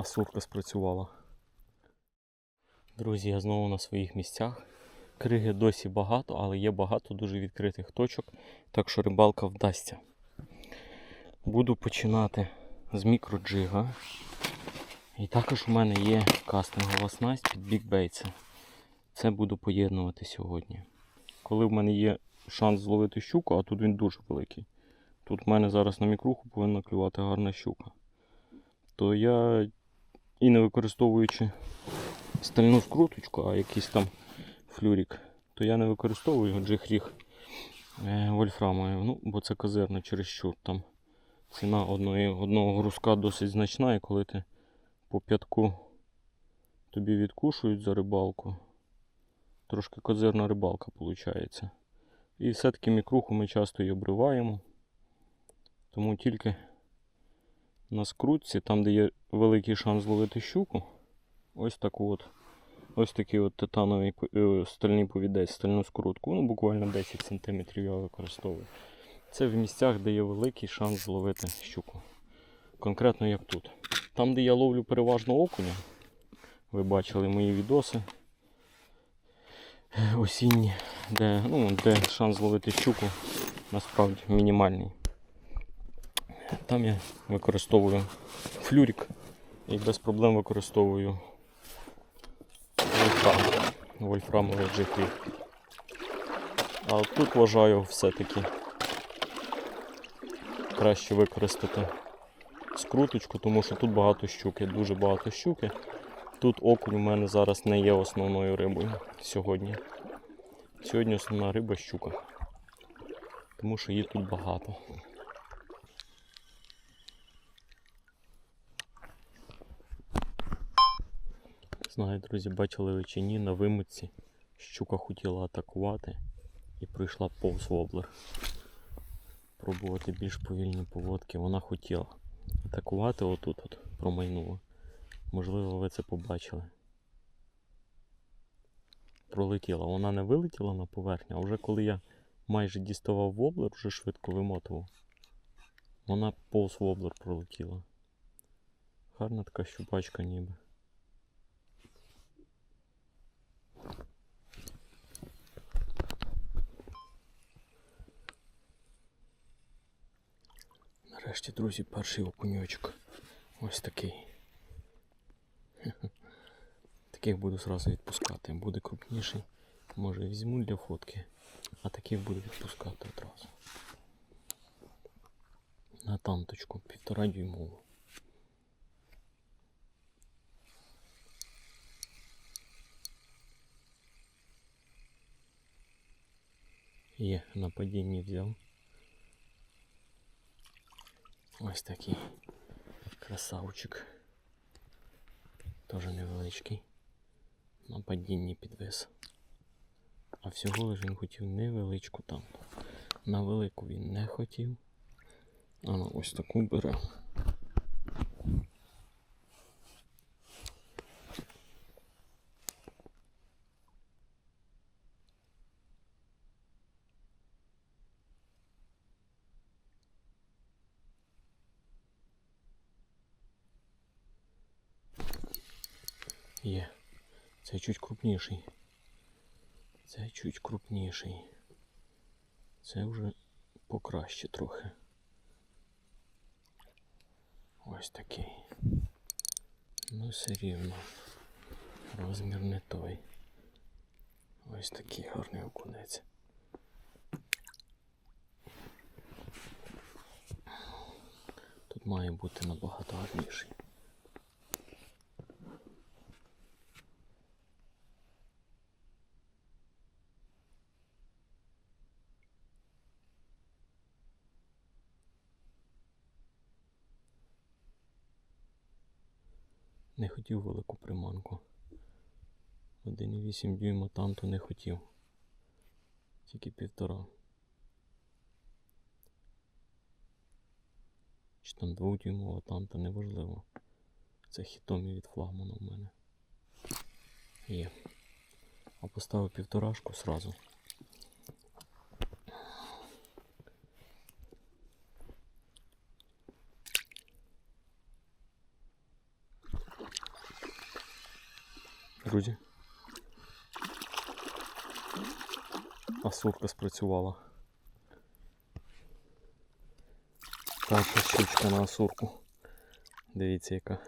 Асурка спрацювала. Друзі, я знову на своїх місцях. Криги досі багато, але є багато дуже відкритих точок, так що рибалка вдасться. Буду починати з мікроджига. І також у мене є кастингова снасть під бікбейтса. Це буду поєднувати сьогодні. Коли в мене є шанс зловити щуку, а тут він дуже великий. Тут в мене зараз на мікруху повинна клювати гарна щука. То я і не використовуючи стальну скруточку, а якийсь там флюрік, то я не використовую джихріг е, вольфрамовий, ну, бо це козирно чересчур. Там ціна одної, одного грузка досить значна, і коли ти по п'ятку тобі відкушують за рибалку, трошки козирна рибалка виходить. І все-таки мікруху ми часто і обриваємо. Тому тільки на скрутці, там де є великий шанс зловити щуку, ось таку от, ось такий от титановий е, стальний повідець, стальну скрутку, ну буквально 10 см я використовую. Це в місцях, де є великий шанс зловити щуку. Конкретно як тут. Там, де я ловлю переважно окуня, ви бачили мої відоси е, осінні, де, ну, де шанс зловити щуку насправді мінімальний. Там я використовую флюрик і без проблем використовую вольфрам, вольфрамовий джихріг. А тут вважаю все-таки краще використати скруточку, тому що тут багато щуки, дуже багато щуки. Тут окунь у мене зараз не є основною рибою сьогодні. Сьогодні основна риба щука. Тому що її тут багато. Знаю, друзі, бачили ви чи ні, на вимитці щука хотіла атакувати і прийшла повз воблер. Пробувати більш повільні поводки. Вона хотіла атакувати отут от промайнула. Можливо, ви це побачили. Пролетіла. Вона не вилетіла на поверхню, а вже коли я майже діставав воблер, вже швидко вимотував. Вона повз воблер пролетіла. Гарна така щупачка ніби. Нарешті, друзі, перший окуньочок. Ось такий. Таких буду зразу відпускати. Буде крупніший. Може візьму для фотки, а таких буду відпускати одразу. На танточку, півтора дюймову. Є, на падінні взяв. Ось такий красавчик. Теж невеличкий. На падінні підвис. А всього лиш він хотів невеличку там. На велику він не хотів. А ось таку бере. Є. Це чуть крупніший. Це чуть крупніший. Це вже покраще трохи. Ось такий. Ну все рівно. Розмір не той. Ось такий гарний окунець. Тут має бути набагато гарніший. Не хотів велику приманку. 1,8 дюйма танту не хотів. Тільки півтора. Чи там двохдюймова танта, неважливо. Це хітомі від флагмана в мене. Є. А поставив півторашку сразу. Друзі. Асурка спрацювала. Перша щучка на асурку. Дивіться, яка.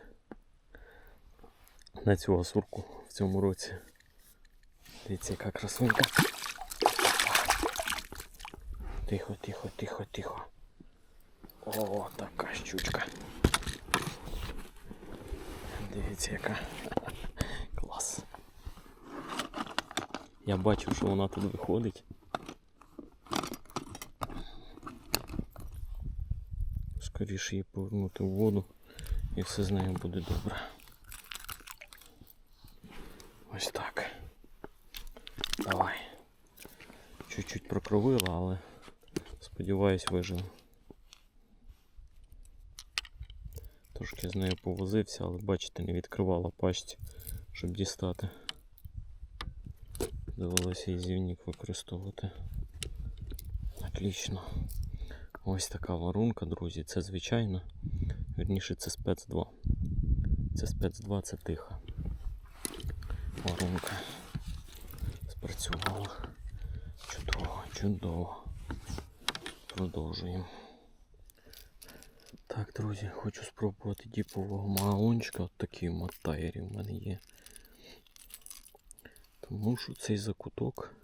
На цю асурку в цьому році. Дивіться, яка красунька. Тихо, тихо, тихо, тихо. О, така щучка. Дивіться, яка. Я бачив, що вона тут виходить. Скоріше її повернути в воду і все з нею буде добре. Ось так. Давай. Чуть-чуть прокровила, але сподіваюсь виживу. Трошки з нею повозився, але бачите, не відкривала пасть, щоб дістати. Довелося і зівнік використовувати. Отлично. Ось така варунка, друзі. Це звичайно. Вірніше, це спец 2. Це спец 2, це тиха. Варунка. Спрацювала. Чудово, чудово. Продовжуємо. Так, друзі, хочу спробувати діпового магаончика. От такий мотайрі в мене є. Тому що цей закуток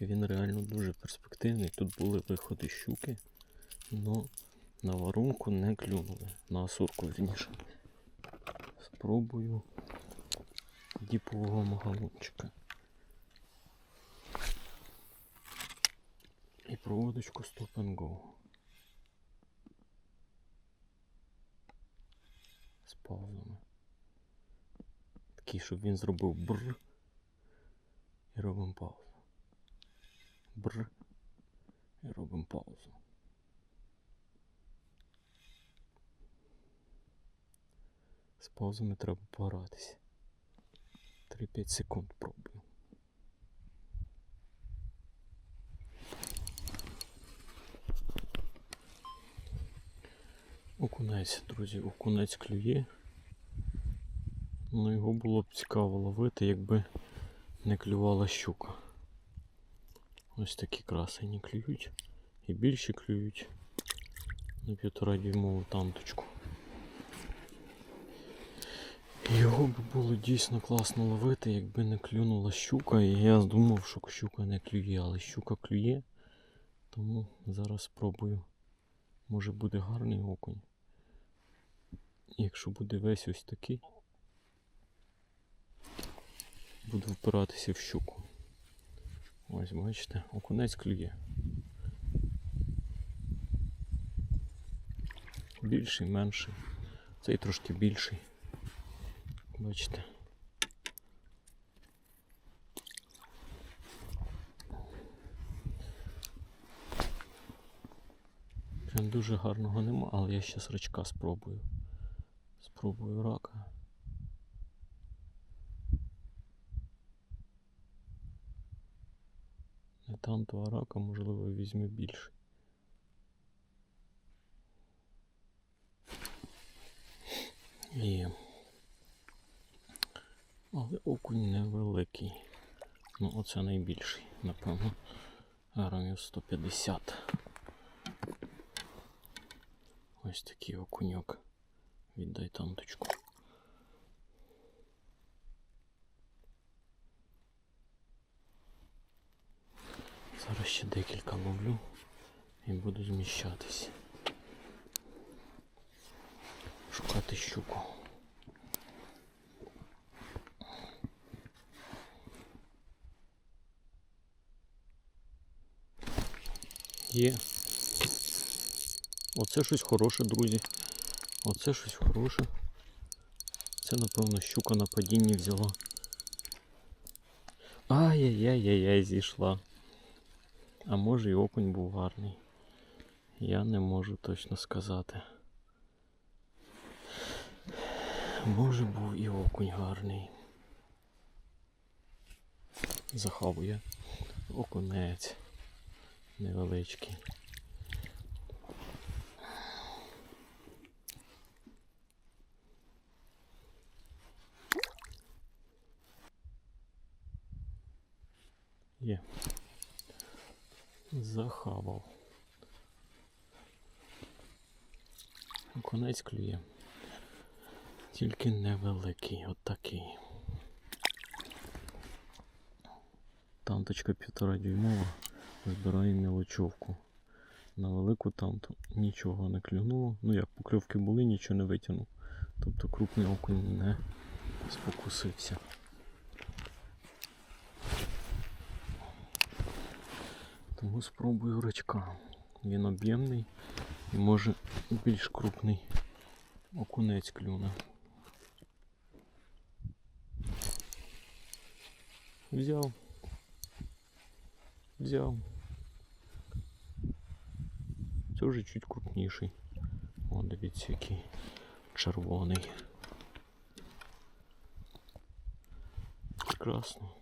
він реально дуже перспективний. Тут були виходи щуки, але на варунку не клюнули. На асурку вірніше. Спробую діпового магалончика. І проводочку Stop and Go. З паузами. Такий, щоб він зробив бр. І робимо паузу. Бр. І робимо паузу. З паузами треба погратися. 3-5 секунд пробую. Окунець, друзі, окунець клює. Ну його було б цікаво ловити, якби не клювала щука. Ось такі красені клюють. І більші клюють на півтора дюймову танточку. Його б було дійсно класно ловити, якби не клюнула щука. І я думав, що щука не клює, але щука клює. Тому зараз спробую. Може буде гарний окунь. Якщо буде весь ось такий, буду впиратися в щуку. Ось бачите, окунець клює. Більший, менший. Цей трошки більший. Бачите. Прям дуже гарного нема, але я ще рачка спробую. Спробую рака. Танту, рака, можливо, візьме більше. І... Але окунь невеликий. Ну, оце найбільший, напевно. Грамів 150. Ось такий окуньок. Віддай танточку. Зараз ще декілька ловлю і буду зміщатись. Шукати щуку. Є. Оце щось хороше, друзі. Оце щось хороше. Це, напевно, щука на падінні взяла. Ай-яй-яй-яй-яй, зійшла. А може і окунь був гарний. Я не можу точно сказати. Може був і окунь гарний. Заховує окунець невеличкий. Є. Захавав. Конець клює. Тільки невеликий, от такий. Танточка півтора дюймова. Збирає мілочовку. На велику танту нічого не клюнуло. Ну як покривки були, нічого не витягнув. Тобто крупний окунь не спокусився. Тому спробую рачка. Він об'ємний і може більш крупний окунець клюне. Взяв. Взяв. Це вже чуть крупніший. О, дивіться, який червоний. Прекрасно.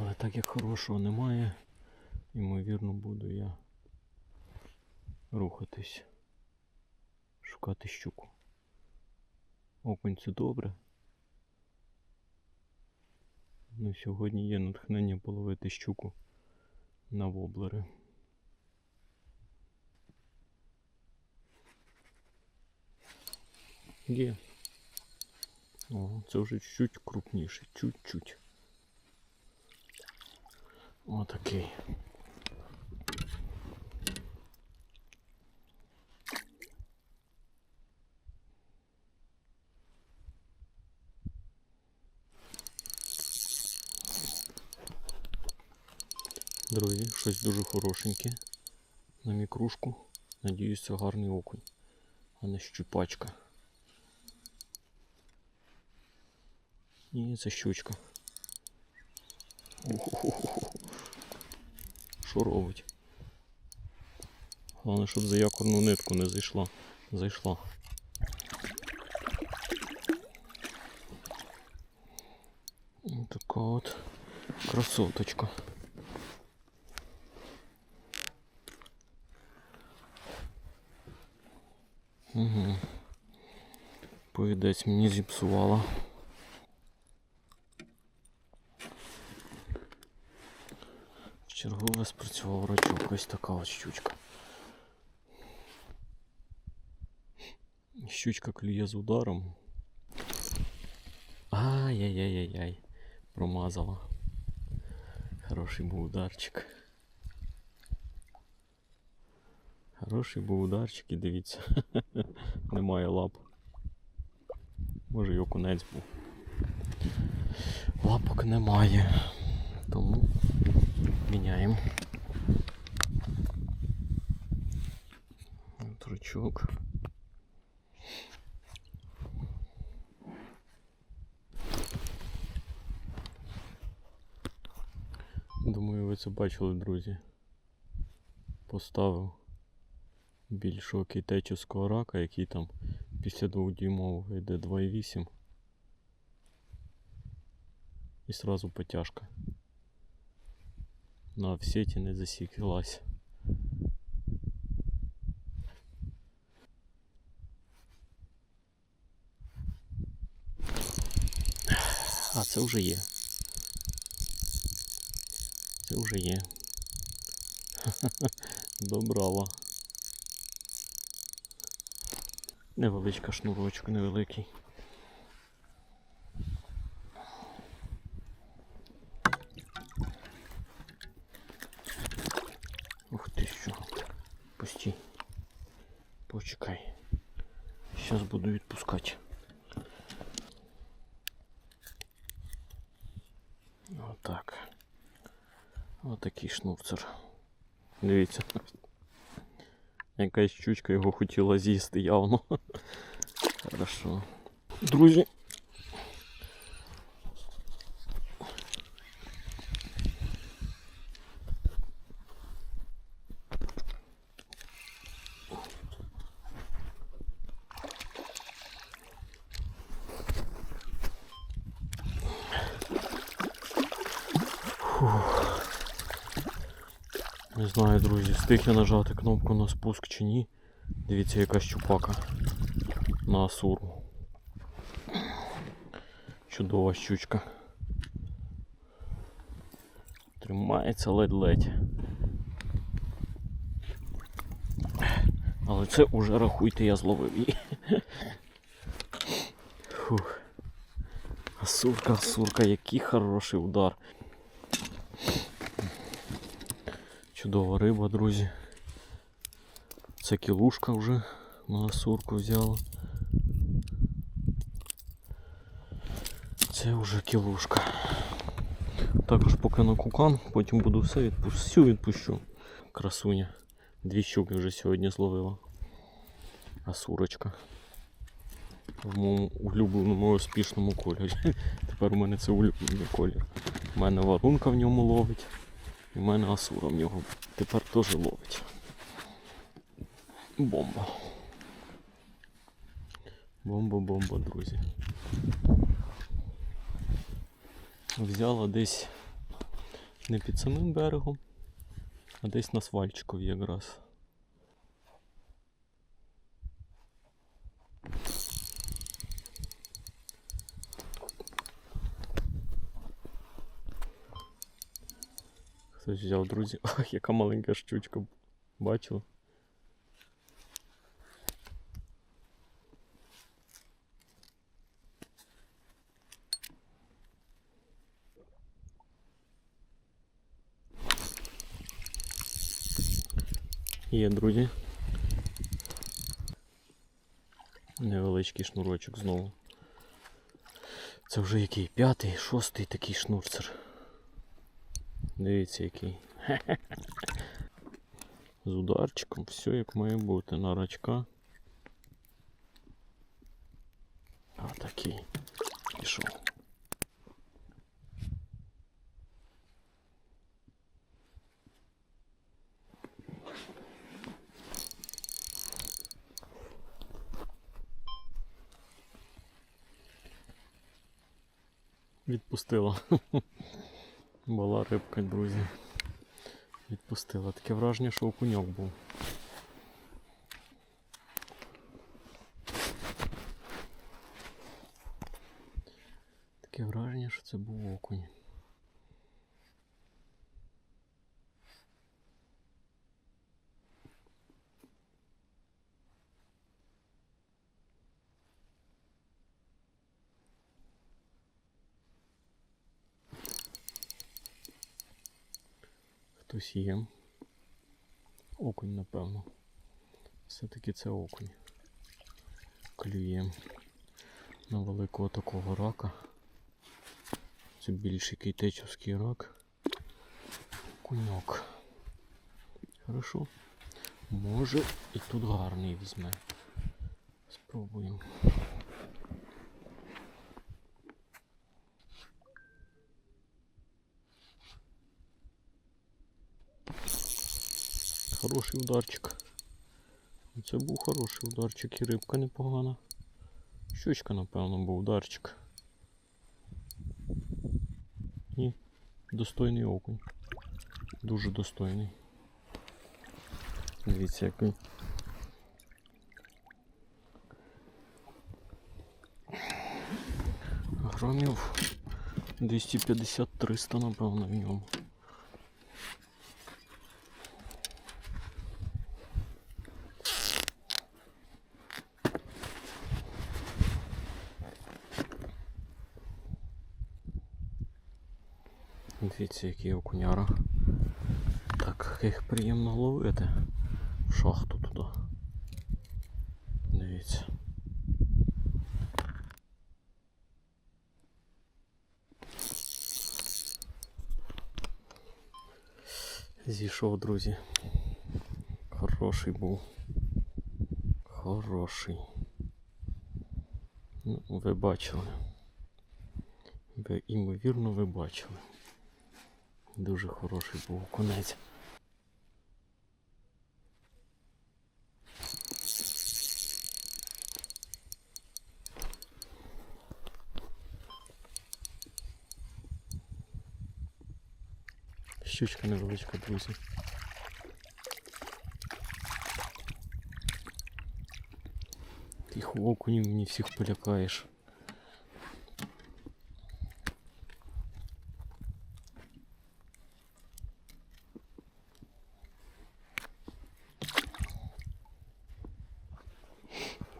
Але так як хорошого немає, ймовірно буду я рухатись, шукати щуку. Окунь це добре. Ну, сьогодні є натхнення половити щуку на воблери. Є. О, це вже чуть крупніший, чуть-чуть. Отакий. Друзі, щось дуже хорошеньке на мікрушку. Надіюсь, це гарний окунь, а не щупачка. Ні, це щучка. Уху-ху-ху-ху. Що робить? Головне, щоб за якорну нитку не зайшла. Зайшла. Така от красоточка. Угу. Повідець мені зіпсувала. Чергове спрацював рачок, ось така от щучка. Щучка клює з ударом. Ай-яй-яй-яй-яй. Промазала. Хороший був ударчик. Хороший був ударчик і дивіться. Немає лап. Може й окунець був. Лапок немає. Тому міняємо. Тручок. Думаю, ви це бачили, друзі. Поставив більшого китайческого рака, який там після двохдюймового йде 2,8. І сразу потяжка. На в сеті не засікалась. А, це вже є. Це вже є. Добрала. Невеличка шнурочок, невеликий. Ух ти що. Пусти. Почекай. Зараз буду відпускати. Отак. Отакий шнурцер. Дивіться. Якась щучка його хотіла з'їсти явно. Хорошо. Друзі. Знаю, друзі, встиг я нажати кнопку на спуск чи ні. Дивіться, яка щупака на асуру. Чудова щучка. Тримається ледь-ледь. Але це уже рахуйте, я зловив її. Фух. Асурка, асурка, який хороший удар. Чудова риба, друзі. Це кілушка вже на асурку взяла. Це вже кілушка. Також поки на кукан, потім буду все відпущу, всю відпущу. Красуня. Дві щуки вже сьогодні зловила. Асурочка. В моєму улюбленому успішному кольорі. Тепер у мене це улюблений колір. У мене варунка в ньому ловить. І в мене асуром його тепер теж ловить. Бомба. Бомба-бомба, друзі. Взяла десь не під самим берегом, а десь на свальчикові якраз. Хтось взяв, друзі. Ах, яка маленька щучка. Бачили? Є, друзі. Невеличкий шнурочок знову. Це вже який? П'ятий, шостий такий шнурцер. Дивіться який. З ударчиком, все як має бути. На рачка. А такий. Пішов. Відпустила. Була рибка, друзі. Відпустила. Таке враження, що окуньок був. Таке враження, що це був окунь. Хтось. Окунь, напевно. Все-таки це окунь. Клює на великого такого рака. Це більший кейтечовський рак. Куньок. Хорошо. Може і тут гарний візьме. Спробуємо. Хороший ударчик. Це був хороший ударчик і рибка непогана. Щучка, напевно, був ударчик. І достойний окунь. Дуже достойний. Дивіться, який. Грамів 250-300, напевно, в ньому. Дивіться, які окуняра. Так, їх приємно ловити. В шахту туди. Дивіться. Зійшов, друзі. Хороший був. Хороший. Ну, ви бачили. Ви, імовірно, ви бачили. Дуже хороший був конець. Щучка невеличка, друзі. Тих окунів мені всіх полякаєш.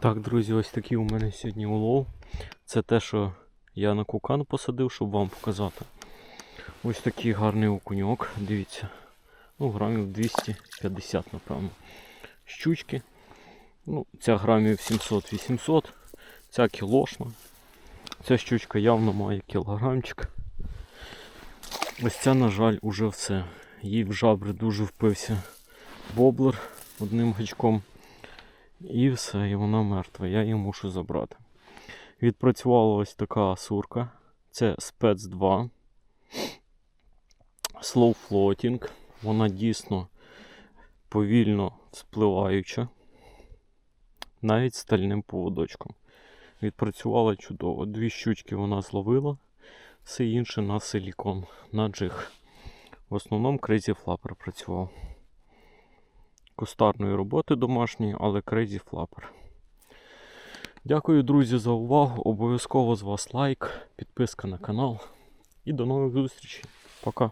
Так, друзі, ось такий у мене сьогодні улов. Це те, що я на кукан посадив, щоб вам показати. Ось такий гарний окуньок, дивіться. Ну, грамів 250, напевно. Щучки. Ну, ця грамів 700-800, ця кілошна. Ця щучка явно має кілограмчик. Ось ця, на жаль, уже все. Їй в жабри дуже впився воблер одним гачком. І все, і вона мертва. Я її мушу забрати. Відпрацювала ось така сурка. Це спец 2. Slow floating. Вона дійсно повільно спливаюча. Навіть стальним поводочком. Відпрацювала чудово. Дві щучки вона зловила, все інше на силікон, на джиг. В основному Crazy Flapper працював. Кустарної роботи домашньої, але Crazy Flapper. Дякую, друзі, за увагу. Обов'язково з вас лайк, підписка на канал. І до нових зустрічей. Пока.